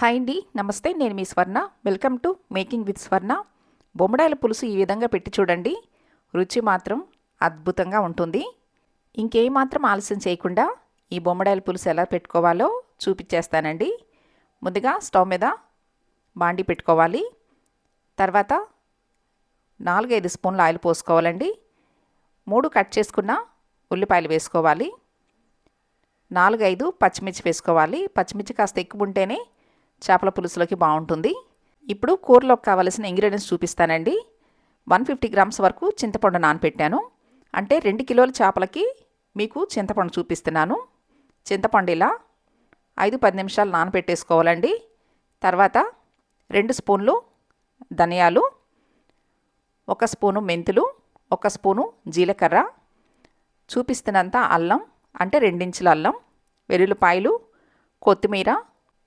Hi అండి నమస్తే నేను మీ Swarna. Welcome to making with Swarna. బొమ్మడాయిల పులుసు ఈ విధంగా పెట్టి చూడండి. రుచి మాత్రం అద్భుతంగా ఉంటుంది. ఇంకేమాత్రం ఆలస్యం చేయకుండా ఈ బొమ్మడాయిల పులుసు ఎలా పెట్టుకోవాలో చూపించేస్తానండి. ముందుగా స్టవ్ మీద బాండి పెట్టుకోవాలి. తర్వాత నాలుగైదు స్పూన్ల ఆయిల్ పోసుకోవాలండి. మూడు కట్ చేసుకున్న ఉల్లిపాయలు వేసుకోవాలి. నాలుగైదు పచ్చిమిర్చి వేసుకోవాలి. పచ్చిమిర్చి కాస్త ఎక్కువ ఉంటేనే చేపల పులుసులోకి బాగుంటుంది. ఇప్పుడు కూరలోకి కావలసిన ఇంగ్రీడియంట్స్ చూపిస్తానండి. వన్ ఫిఫ్టీ గ్రామ్స్ వరకు చింతపండు నానపెట్టాను. అంటే రెండు కిలోల చేపలకి మీకు చింతపండు చూపిస్తున్నాను. చింతపండు ఇలా ఐదు పది నిమిషాలు నానపెట్టేసుకోవాలండి. తర్వాత రెండు స్పూన్లు ధనియాలు ఒక స్పూను మెంతులు ఒక స్పూను జీలకర్ర చూపిస్తున్నంత అల్లం అంటే రెండించుల అల్లం వెల్లుల్లిపాయలు కొత్తిమీర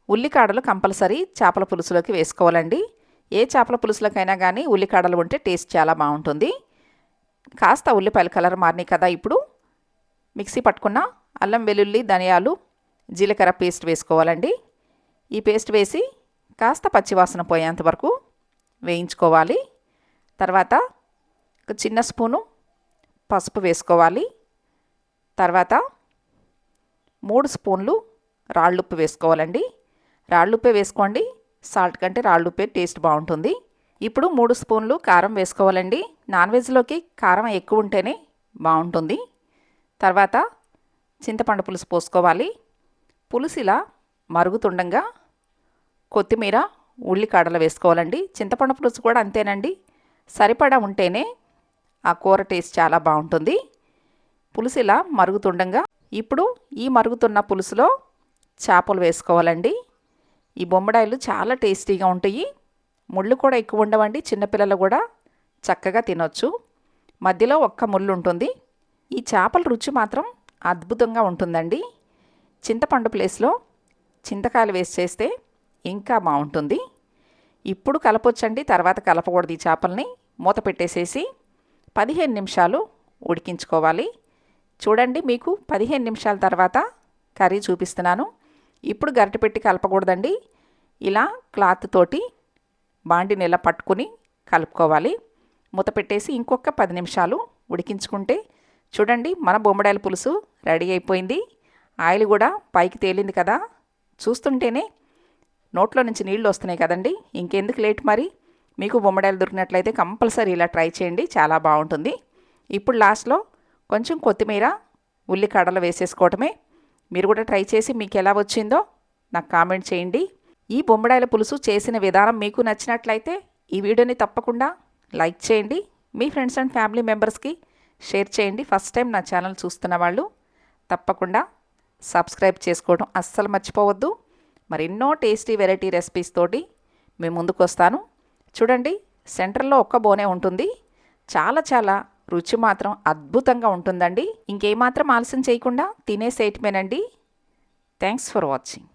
ఉల్లికాడలు కంపల్సరీ చేపల పులుసులోకి వేసుకోవాలండి. ఏ చేపల పులుసులకైనా కానీ ఉల్లికాడలు ఉంటే టేస్ట్ చాలా బాగుంటుంది. కాస్త ఉల్లిపాయల కలర్ మారినాయి కదా ఇప్పుడు. మిక్సీ పట్టుకున్న అల్లం వెల్లుల్లి ధనియాలు జీలకర్ర పేస్ట్ వేసుకోవాలండి. ఈ పేస్ట్ వేసి కాస్త పచ్చివాసన పోయేంత వరకు వేయించుకోవాలి. తర్వాత ఒక చిన్న స్పూను పసుపు వేసుకోవాలి. తర్వాత మూడు స్పూన్లు రాళ్ళుప్పు వేసుకోవాలండి. రాళ్ళుప్పే వేసుకోండి. సాల్ట్ కంటే రాళ్ళుప్పే టేస్ట్ బాగుంటుంది. ఇప్పుడు మూడు స్పూన్లు కారం వేసుకోవాలండి. నాన్ వెజ్లోకి కారం ఎక్కువ ఉంటేనే బాగుంటుంది. తర్వాత చింతపండు పులుసు పోసుకోవాలి. పులుసు ఇలా మరుగుతుండగా కొత్తిమీర ఉల్లికాడలు వేసుకోవాలండి. చింతపండు పులుసు కూడా అంతేనండి. సరిపడా ఉంటేనే ఆ కూర టేస్ట్ చాలా బాగుంటుంది. పులుసు ఇలా మరుగుతుండగా ఇప్పుడు ఈ మరుగుతున్న పులుసులో చేపలు వేసుకోవాలండి. ఈ బొమ్మడాయిలు చాలా టేస్టీగా ఉంటాయి. ముళ్ళు కూడా ఎక్కువ ఉండవండి చిన్నపిల్లలు కూడా చక్కగా తినొచ్చు. మధ్యలో ఒక్క ముళ్ళు ఉంటుంది. ఈ చేపల రుచి మాత్రం అద్భుతంగా ఉంటుందండి. చింతపండు ప్లేస్లో చింతకాయలు వేసి చేస్తే ఇంకా బాగుంటుంది. ఇప్పుడు కలపొచ్చండి తర్వాత కలపకూడదు ఈ చేపల్ని. మూత పెట్టేసేసి పదిహేను నిమిషాలు ఉడికించుకోవాలి. చూడండి మీకు పదిహేను నిమిషాల తర్వాత కర్రీ చూపిస్తున్నాను. ఇప్పుడు గరిటె పెట్టి కలపకూడదండి. ఇలా క్లాత్ తోటి బాండిని ఇలా పట్టుకుని కలుపుకోవాలి. మూత పెట్టేసి ఇంకొక పది నిమిషాలు ఉడికించుకుంటే చూడండి మన బొమ్మడాయల పులుసు రెడీ అయిపోయింది. ఆయిల్ కూడా పైకి తేలింది కదా. చూస్తుంటేనే నోట్లో నుంచి నీళ్ళు వస్తున్నాయి కదండి. ఇంకెందుకు లేట్ మరి? మీకు బొమ్మడాయలు దొరికినట్లయితే కంపల్సరీ ఇలా ట్రై చేయండి. చాలా బాగుంటుంది. ఇప్పుడు లాస్ట్లో కొంచెం కొత్తిమీర ఉల్లికాడలు వేసేసుకోవటమే. మీరు కూడా ట్రై చేసి మీకు ఎలా వచ్చిందో నాకు కామెంట్ చేయండి. ఈ బొమ్మడాయిల పులుసు చేసిన విధానం మీకు నచ్చినట్లయితే ఈ వీడియోని తప్పకుండా లైక్ చేయండి. మీ ఫ్రెండ్స్ అండ్ ఫ్యామిలీ మెంబర్స్కి షేర్ చేయండి. ఫస్ట్ టైం నా ఛానల్ చూస్తున్న వాళ్ళు తప్పకుండా సబ్స్క్రైబ్ చేసుకోవడం అస్సలు మర్చిపోవద్దు. మరెన్నో టేస్టీ వెరైటీ రెసిపీస్ తోటి మేము ముందుకు వస్తాను చూడండి సెంటర్లో ఒక్క బోనే ఉంటుంది. చాలా చాలా రుచి మాత్రం అద్భుతంగా ఉంటుందండి. ఇంకేమాత్రం ఆలస్యం చేయకుండా తినేసేయటమేనండి థ్యాంక్స్ ఫర్ వాచింగ్